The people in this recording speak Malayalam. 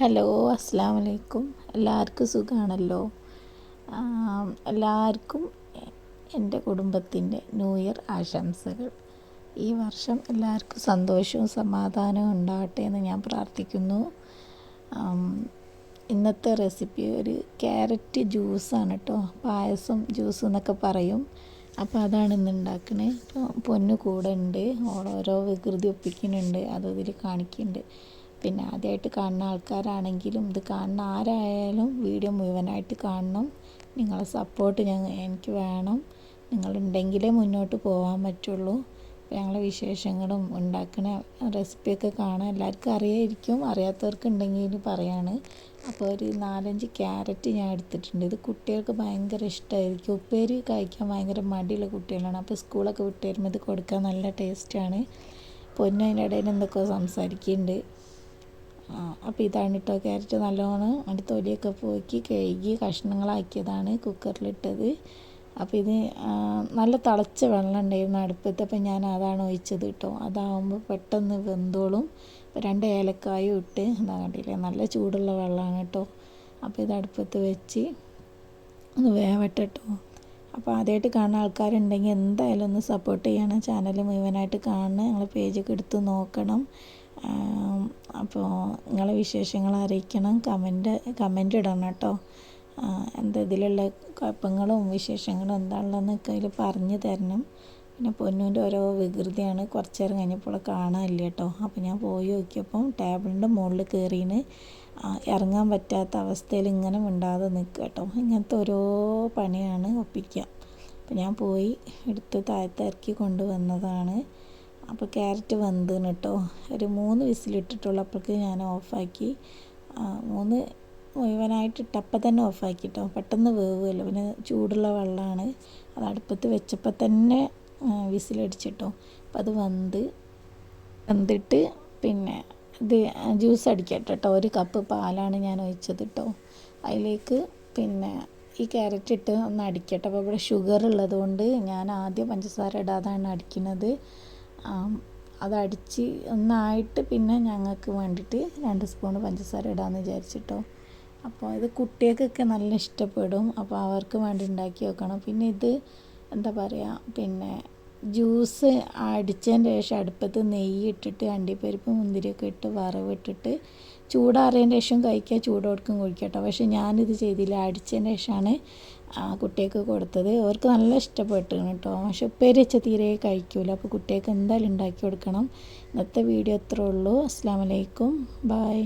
ഹലോ അസ്സാം വലൈക്കും എല്ലാവർക്കും സുഖമാണല്ലോ എല്ലാവർക്കും എന്റെ കുടുംബത്തിന്റെ ന്യൂ ഇയർ ആശംസകൾ. ഈ വർഷം എല്ലാവർക്കും സന്തോഷവും സമാധാനവും ഉണ്ടാകട്ടെ എന്ന് ഞാൻ പ്രാർത്ഥിക്കുന്നു. ഇന്നത്തെ റെസിപ്പി ഒരു ക്യാരറ്റ് ജ്യൂസാണ് കേട്ടോ. പായസം ജ്യൂസ് എന്നൊക്കെ പറയും. അപ്പോൾ അതാണ് ഇന്ന് ഉണ്ടാക്കണേ. പൊന്നു കൂടെ ഉണ്ട്. ഓരോ വികൃതി ഒപ്പിക്കുന്നുണ്ട്. അത് ഇതിൽ കാണിക്കുന്നുണ്ട്. പിന്നെ ആദ്യമായിട്ട് കാണുന്ന ആൾക്കാരാണെങ്കിലും ഇത് കാണുന്ന ആരായാലും വീഡിയോ മുഴുവനായിട്ട് കാണണം. നിങ്ങളെ സപ്പോർട്ട് ഞങ്ങൾ എനിക്ക് വേണം. നിങ്ങളുണ്ടെങ്കിലേ മുന്നോട്ട് പോകാൻ പറ്റുള്ളൂ. ഞങ്ങളെ വിശേഷങ്ങളും ഉണ്ടാക്കുന്ന റെസിപ്പിയൊക്കെ കാണാൻ എല്ലാവർക്കും അറിയായിരിക്കും. അറിയാത്തവർക്ക് ഉണ്ടെങ്കിൽ പറയാണ്. അപ്പോൾ ഒരു നാലഞ്ച് ക്യാരറ്റ് ഞാൻ എടുത്തിട്ടുണ്ട്. ഇത് കുട്ടികൾക്ക് ഭയങ്കര ഇഷ്ടമായിരിക്കും ഉപ്പേരി കഴിക്കാൻ ഭയങ്കര മടിയുള്ള കുട്ടികളാണ്. അപ്പോൾ സ്കൂളൊക്കെ വിട്ട് വരുമ്പോൾ ഇത് കൊടുക്കാൻ നല്ല ടേസ്റ്റാണ് പൊന്നു അതിന്റെ ഇടയിൽ എന്തൊക്കെയോ സംസാരിക്കുന്നുണ്ട് അപ്പോൾ ഇതാണ് കേട്ടോ ക്യാരറ്റ് നല്ലോണം അതിന്റെ തൊലിയൊക്കെ പോക്കി കഴുകി കഷ്ണങ്ങളാക്കിയതാണ് കുക്കറിലിട്ടത്. അപ്പോൾ ഇത് നല്ല തിളച്ച വെള്ളം ഉണ്ടായിരുന്നു അടുപ്പത്ത്. അപ്പോൾ ഞാൻ അതാണ് ഒഴിച്ചത് കേട്ടോ അതാവുമ്പോൾ പെട്ടെന്ന് വെന്തോളും. രണ്ട് ഏലക്കായും ഇട്ട് എന്താ കണ്ടില്ലേ നല്ല ചൂടുള്ള വെള്ളമാണ് കേട്ടോ അപ്പോൾ ഇത് അടുപ്പത്ത് വെച്ച് ഒന്ന് വേവട്ടെ കേട്ടോ അപ്പോൾ ആദ്യമായിട്ട് കാണുന്ന ആൾക്കാരുണ്ടെങ്കിൽ എന്തായാലും ഒന്ന് സപ്പോർട്ട് ചെയ്യണം. ചാനൽ മുഴുവനായിട്ട് കാണണം ഞങ്ങളെ പേജൊക്കെ എടുത്ത് നോക്കണം. അപ്പോൾ നിങ്ങളെ വിശേഷങ്ങൾ അറിയിക്കണം. കമന്റ് കമന്റ് ഇടണം കേട്ടോ. എന്താ ഇതിലുള്ള കുഴപ്പങ്ങളും വിശേഷങ്ങളും എന്താണുള്ളതെന്നൊക്കെ അതിൽ പറഞ്ഞു തരണം. പിന്നെ പൊന്നൂന്റെ ഓരോ വികൃതിയാണ്. കുറച്ച് നേരം കഴിഞ്ഞപ്പോൾ കാണാനില്ല കേട്ടോ. അപ്പോൾ ഞാൻ പോയി നോക്കിയപ്പം ടേബിളിന്റെ മുകളിൽ കയറിന്. ഇറങ്ങാൻ പറ്റാത്ത അവസ്ഥയിൽ ഇങ്ങനെ മിണ്ടാതെ നിൽക്കുക കേട്ടോ. ഇങ്ങനത്തെ ഓരോ പണിയാണ് ഒപ്പിക്കുക. അപ്പോൾ ഞാൻ പോയി എടുത്ത് താഴത്തിറക്കി കൊണ്ടുവന്നതാണ്. അപ്പോൾ ക്യാരറ്റ് വെന്തിന് കേട്ടോ ഒരു മൂന്ന് വിസിലിട്ടിട്ടുള്ളൂ അപ്പോഴേക്ക് ഞാൻ ഓഫാക്കി. മൂന്ന് മുഴുവനായിട്ട് ഇട്ടപ്പം തന്നെ ഓഫാക്കി കേട്ടോ പെട്ടെന്ന് വേവുമല്ലോ പിന്നെ ചൂടുള്ള വെള്ളമാണ്. അത് അടുപ്പത്ത് വെച്ചപ്പോൾ തന്നെ വിസിലടിച്ചിട്ടോ. അപ്പം അത് വെന്ത് വെന്തിട്ട് പിന്നെ ഇത് ജ്യൂസ് അടിക്കട്ടെ കേട്ടോ ഒരു കപ്പ് പാലാണ് ഞാൻ ഒഴിച്ചത് കേട്ടോ അതിലേക്ക് പിന്നെ ഈ ക്യാരറ്റ് ഇട്ട് ഒന്ന് അടിക്കട്ടെ. അപ്പോൾ ഇവിടെ ഷുഗർ ഉള്ളതുകൊണ്ട് ഞാൻ ആദ്യം പഞ്ചസാര ഇടാതാണ് അടിക്കുന്നത്. അതടിച്ച് ഒന്നായിട്ട് പിന്നെ ഞങ്ങൾക്ക് വേണ്ടിയിട്ട് രണ്ട് സ്പൂൺ പഞ്ചസാര ഇടാമെന്ന് വിചാരിച്ചിട്ടോ. അപ്പോൾ ഇത് കുട്ടികൾക്കൊക്കെ നല്ല ഇഷ്ടപ്പെടും. അപ്പോൾ അവർക്ക് വേണ്ടി ഉണ്ടാക്കി വെക്കണം. പിന്നെ ഇത് എന്താ പറയുക പിന്നെ ജ്യൂസ് അടിച്ചതിന് ശേഷം അടുപ്പത്ത് നെയ്യ് ഇട്ടിട്ട് അണ്ടിപ്പരിപ്പ് മുന്തിരിയൊക്കെ ഇട്ട് വറവിട്ടിട്ട് ചൂടാറിയതിന്റെ ശേഷം കഴിക്കുക ചൂടോടക്കും കുഴിക്കട്ടോ. പക്ഷെ ഞാനിത് ചെയ്തില്ല. അടിച്ചതിന് ശേഷമാണ് കുട്ടികൾക്ക് കൊടുത്തത് അവർക്ക് നല്ല ഇഷ്ടപ്പെട്ടു കേട്ടോ. പക്ഷെ ഉപ്പേരി വെച്ച തീരെ കഴിക്കൂല. അപ്പോൾ കുട്ടികൾക്ക് എന്തായാലും ഉണ്ടാക്കി കൊടുക്കണം. ഇന്നത്തെ വീഡിയോ ഇത്രേ ഉള്ളൂ. അസ്സാം വലൈക്കും ബായ്